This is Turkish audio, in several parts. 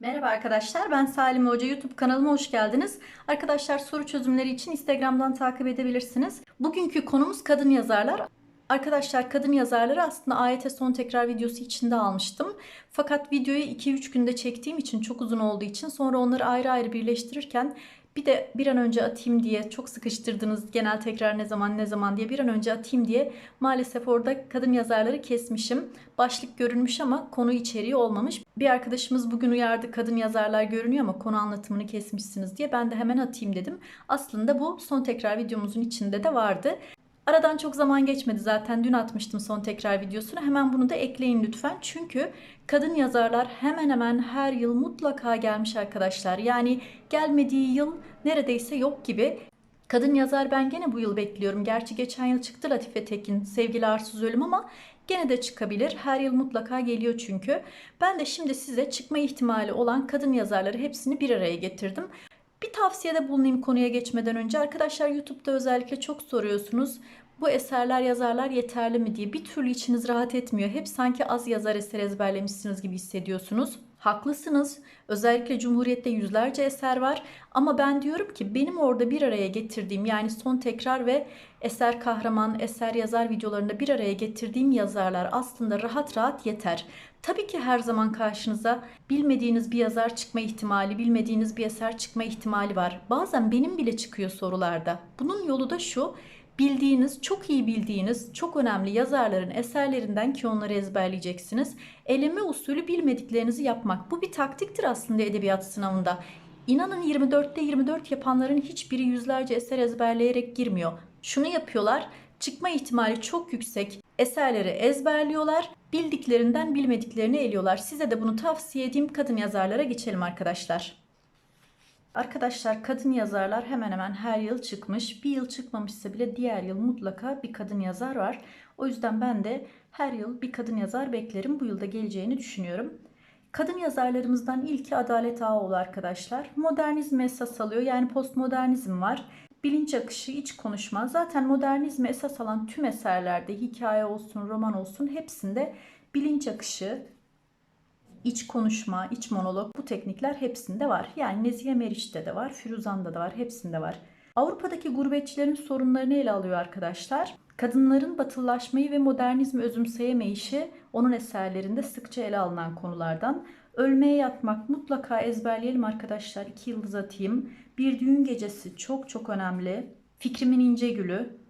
Merhaba arkadaşlar, ben Salim Hoca YouTube kanalıma hoş geldiniz. Arkadaşlar soru çözümleri için Instagram'dan takip edebilirsiniz. Bugünkü konumuz kadın yazarlar. Arkadaşlar kadın yazarları aslında AYT son tekrar videosu içinde almıştım. Fakat videoyu 2-3 günde çektiğim için çok uzun olduğu için sonra onları ayrı ayrı birleştirirken bir de bir an önce atayım diye çok sıkıştırdınız genel tekrar ne zaman ne zaman diye bir an önce atayım diye maalesef orada kadın yazarları kesmişim. Başlık görünmüş ama konu içeriği olmamış. Bir arkadaşımız bugün uyardı kadın yazarlar görünüyor ama konu anlatımını kesmişsiniz diye ben de hemen atayım dedim. Aslında bu son tekrar videomuzun içinde de vardı. Aradan çok zaman geçmedi zaten dün atmıştım son tekrar videosunu. Hemen bunu da ekleyin lütfen. Çünkü kadın yazarlar hemen hemen her yıl mutlaka gelmiş arkadaşlar. Yani gelmediği yıl neredeyse yok gibi. Kadın yazar ben gene bu yıl bekliyorum. Gerçi geçen yıl çıktı Latife Tekin, Sevgili Arsız Ölüm ama gene de çıkabilir. Her yıl mutlaka geliyor çünkü. Ben de şimdi size çıkma ihtimali olan kadın yazarları hepsini bir araya getirdim. Bir tavsiyede bulunayım konuya geçmeden önce. Arkadaşlar YouTube'da özellikle çok soruyorsunuz. Bu eserler yazarlar yeterli mi diye. Bir türlü içiniz rahat etmiyor. Hep sanki az yazar eser ezberlemişsiniz gibi hissediyorsunuz. Haklısınız. Özellikle Cumhuriyet'te yüzlerce eser var. Ama ben diyorum ki benim orada bir araya getirdiğim yani son tekrar ve eser kahraman, eser yazar videolarında bir araya getirdiğim yazarlar aslında rahat rahat yeter. Tabii ki her zaman karşınıza bilmediğiniz bir yazar çıkma ihtimali, bilmediğiniz bir eser çıkma ihtimali var. Bazen benim bile çıkıyor sorularda. Bunun yolu da şu bildiğiniz, çok iyi bildiğiniz çok önemli yazarların eserlerinden ki onları ezberleyeceksiniz. Eleme usulü bilmediklerinizi yapmak. Bu bir taktiktir aslında edebiyat sınavında. İnanın 24'te 24 yapanların hiçbiri yüzlerce eser ezberleyerek girmiyor. Şunu yapıyorlar. Çıkma ihtimali çok yüksek. Eserleri ezberliyorlar. Bildiklerinden bilmediklerini eliyorlar. Size de bunu tavsiye edeyim. Kadın yazarlara geçelim arkadaşlar. Arkadaşlar kadın yazarlar hemen hemen her yıl çıkmış. Bir yıl çıkmamışsa bile diğer yıl mutlaka bir kadın yazar var. O yüzden ben de her yıl bir kadın yazar beklerim. Bu yılda geleceğini düşünüyorum. Kadın yazarlarımızdan ilki Adalet Ağaoğlu arkadaşlar. Modernizm esas alıyor. Yani postmodernizm var. Bilinç akışı, iç konuşma. Zaten modernizmi esas alan tüm eserlerde hikaye olsun, roman olsun hepsinde bilinç akışı, iç konuşma, iç monolog bu teknikler hepsinde var. Yani Nezihe Meriç'te de var, Firuzan'da da var, hepsinde var. Avrupa'daki gurbetçilerin sorunlarını ele alıyor arkadaşlar. Kadınların batılılaşmayı ve modernizmi özümseyemeyişi onun eserlerinde sıkça ele alınan konulardan. Ölmeye yatmak mutlaka ezberleyelim arkadaşlar. İki yıldız atayım. Bir düğün gecesi çok çok önemli. Fikrimin ince gülü.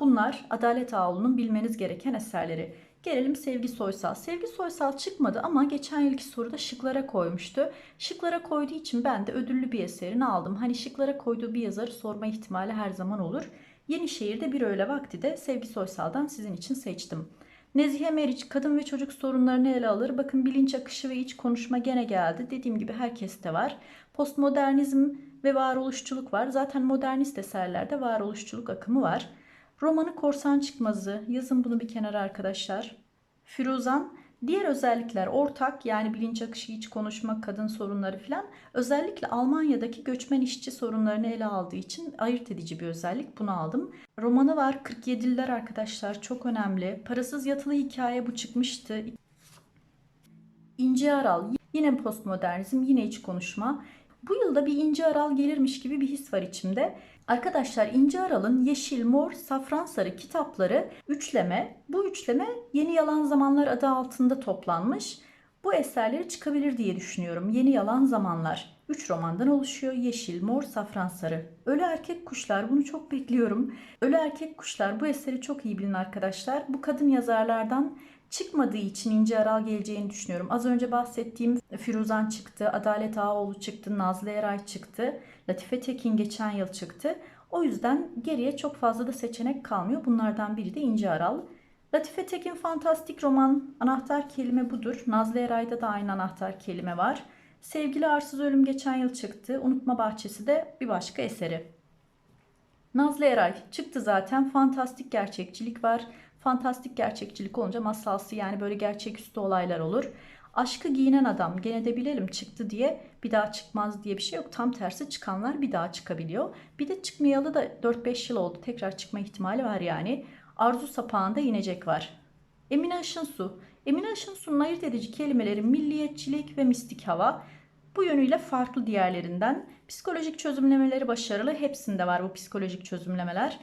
Bunlar Adalet Ağolu'nun bilmeniz gereken eserleri. Gelelim Sevgi Soysal. Sevgi Soysal çıkmadı ama geçen yılki soruda şıklara koymuştu. Şıklara koyduğu için ben de ödüllü bir eserini aldım. Hani şıklara koyduğu bir yazarı sorma ihtimali her zaman olur. Yenişehir'de bir öğle vakti de Sevgi Soysal'dan sizin için seçtim. Nezihe Meriç kadın ve çocuk sorunlarını ele alır. Bakın bilinç akışı ve iç konuşma gene geldi. Dediğim gibi herkeste var. Postmodernizm ve varoluşçuluk var. Zaten modernist eserlerde varoluşçuluk akımı var. Romanı Korsan Çıkmazı. Yazın bunu bir kenara arkadaşlar. Firuzan. Diğer özellikler ortak yani bilinç akışı, iç konuşma, kadın sorunları filan. Özellikle Almanya'daki göçmen işçi sorunlarını ele aldığı için ayırt edici bir özellik. Bunu aldım. Romanı var 47'liler arkadaşlar çok önemli. Parasız yatılı hikaye bu çıkmıştı. İnci Aral yine postmodernizm yine iç konuşma. Bu yılda bir İnci Aral gelirmiş gibi bir his var içimde. Arkadaşlar İnci Aral'ın Yeşil, Mor, Safran Sarı kitapları üçleme. Bu üçleme Yeni Yalan Zamanlar adı altında toplanmış. Bu eserleri çıkabilir diye düşünüyorum. Yeni Yalan Zamanlar. 3 romandan oluşuyor. Yeşil, Mor, Safran Sarı. Ölü Erkek Kuşlar. Bunu çok bekliyorum. Ölü Erkek Kuşlar. Bu eseri çok iyi bilin arkadaşlar. Bu kadın yazarlardan çıkmadığı için İnci Aral geleceğini düşünüyorum. Az önce bahsettiğim Firuzan çıktı, Adalet Ağaoğlu çıktı, Nazlı Eray çıktı, Latife Tekin geçen yıl çıktı. O yüzden geriye çok fazla da seçenek kalmıyor. Bunlardan biri de İnci Aral. Latife Tekin fantastik roman anahtar kelime budur. Nazlı Eray'da da aynı anahtar kelime var. Sevgili Arsız Ölüm geçen yıl çıktı. Unutma Bahçesi de bir başka eseri. Nazlı Eray çıktı zaten. Fantastik gerçekçilik var. Fantastik gerçekçilik olunca masalsı yani böyle gerçeküstü olaylar olur. Aşkı giyinen adam gene de bilelim çıktı diye bir daha çıkmaz diye bir şey yok. Tam tersi çıkanlar bir daha çıkabiliyor. Bir de çıkmayalı da 4-5 yıl oldu. Tekrar çıkma ihtimali var yani. Arzu sapağında inecek var. Emine Işınsu. Emine Işınsu'nun ayırt edici kelimeleri milliyetçilik ve mistik hava. Bu yönüyle farklı diğerlerinden. Psikolojik çözümlemeleri başarılı. Hepsinde var bu psikolojik çözümlemeler.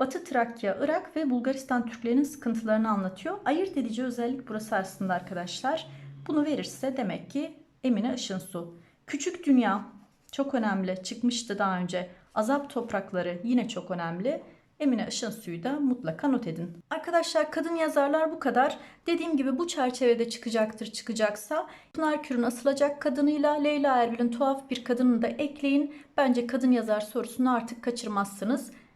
Batı Trakya, Irak ve Bulgaristan Türklerinin sıkıntılarını anlatıyor. Ayırt edici özellik burası aslında arkadaşlar. Bunu verirse demek ki Emine Işınsu. Küçük Dünya çok önemli. Çıkmıştı daha önce. Azap Toprakları yine çok önemli. Emine Işınsu'yu da mutlaka not edin. Arkadaşlar kadın yazarlar bu kadar. Dediğim gibi bu çerçevede çıkacaktır çıkacaksa. Pınar Kür'ün asılacak kadınıyla Leyla Erbil'in tuhaf bir kadını da ekleyin. Bence kadın yazar sorusunu artık kaçırmazsınız.